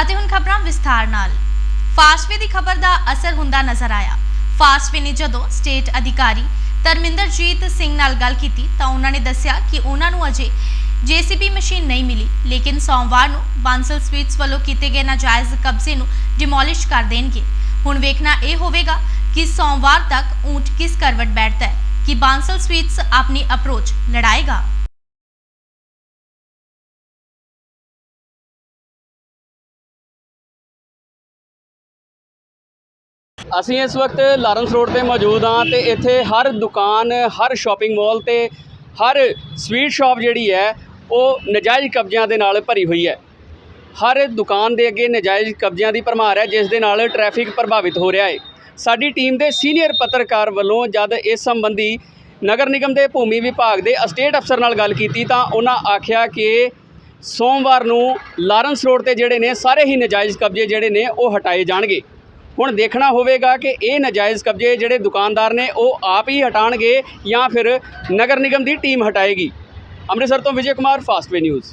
ਅਤੇ ਹੁਣ ਖਬਰਾਂ ਵਿਸਥਾਰ ਨਾਲ। ਫਾਸਟਵੇ ਦੀ ਖਬਰ ਦਾ ਅਸਰ ਹੁੰਦਾ ਨਜ਼ਰ ਆਇਆ। ਫਾਸਟਵੇ ਨੇ ਜਦੋਂ ਸਟੇਟ ਅਧਿਕਾਰੀ ਧਰਮਿੰਦਰਜੀਤ ਸਿੰਘ ਨਾਲ ਗੱਲ ਕੀਤੀ ਤਾਂ ਉਹਨਾਂ ਨੇ ਦੱਸਿਆ ਕਿ ਉਹਨਾਂ ਨੂੰ ਅਜੇ ਜੀਸੀਬੀ ਮਸ਼ੀਨ ਨਹੀਂ ਮਿਲੀ, ਲੇਕਿਨ ਸੋਮਵਾਰ ਨੂੰ ਬਾਂਸਲ ਸਵੀਟਸ ਵੱਲੋਂ ਕੀਤੇ ਗਏ ਨਾਜਾਇਜ਼ ਕਬਜ਼ੇ ਨੂੰ ਡਿਮੋਲਿਸ਼ ਕਰ ਦੇਣਗੇ। ਹੁਣ ਵੇਖਣਾ ਇਹ ਹੋਵੇਗਾ ਕਿ ਸੋਮਵਾਰ ਤੱਕ ਊਂਟ ਕਿਸ ਕਰਵਟ ਬੈਠਦਾ ਹੈ ਕਿ ਬਾਂਸਲ ਸਵੀਟਸ ਆਪਣੀ ਅਪਰੋਚ ਲੜਾਏਗਾ। ਅਸੀਂ ਇਸ ਵਕਤ ਲਾਰੈਂਸ ਰੋਡ ਤੇ ਮੌਜੂਦ ਹਾਂ ਤੇ ਇੱਥੇ ਹਰ ਦੁਕਾਨ, ਹਰ ਸ਼ਾਪਿੰਗ ਮਾਲ ਤੇ ਹਰ ਸਵੀਟ ਸ਼ਾਪ ਜਿਹੜੀ ਹੈ, ਉਹ ਨਜਾਇਜ਼ ਕਬਜ਼ਿਆਂ ਦੇ ਨਾਲ ਭਰੀ ਹੋਈ ਹੈ। ਹਰ ਦੁਕਾਨ ਦੇ ਅੱਗੇ ਨਜਾਇਜ਼ ਕਬਜ਼ਿਆਂ ਦੀ ਭਰਮਾਰ ਹੈ, ਜਿਸ ਦੇ ਨਾਲ ਟ੍ਰੈਫਿਕ ਪ੍ਰਭਾਵਿਤ ਹੋ ਰਿਹਾ ਹੈ। ਸਾਡੀ ਟੀਮ ਦੇ ਸੀਨੀਅਰ ਪੱਤਰਕਾਰ ਵੱਲੋਂ ਜਦ ਇਸ ਸੰਬੰਧੀ ਨਗਰ ਨਿਗਮ ਦੇ ਭੂਮੀ ਵਿਭਾਗ ਦੇ ਅਸਟੇਟ ਅਫਸਰ ਨਾਲ ਗੱਲ ਕੀਤੀ ਤਾਂ ਉਹਨਾਂ ਆਖਿਆ ਕਿ ਸੋਮਵਾਰ ਨੂੰ ਲਾਰੈਂਸ ਰੋਡ ਤੇ ਜਿਹੜੇ ਨੇ, ਸਾਰੇ ਹੀ ਨਜਾਇਜ਼ ਕਬਜ਼ੇ ਜਿਹੜੇ ਨੇ, ਉਹ ਹਟਾਏ ਜਾਣਗੇ। ਹੁਣ ਦੇਖਣਾ ਹੋਵੇਗਾ ਕਿ ਇਹ ਨਜਾਇਜ਼ ਕਬਜ਼ੇ ਜਿਹੜੇ ਦੁਕਾਨਦਾਰ ਨੇ ਉਹ ਆਪ ਹੀ ਹਟਾਣਗੇ ਜਾਂ ਫਿਰ ਨਗਰ ਨਿਗਮ ਦੀ ਟੀਮ ਹਟਾਏਗੀ। ਅੰਮ੍ਰਿਤਸਰ ਤੋਂ ਵਿਜੇ ਕੁਮਾਰ ਫਾਸਟਵੇ ਨਿਊਜ਼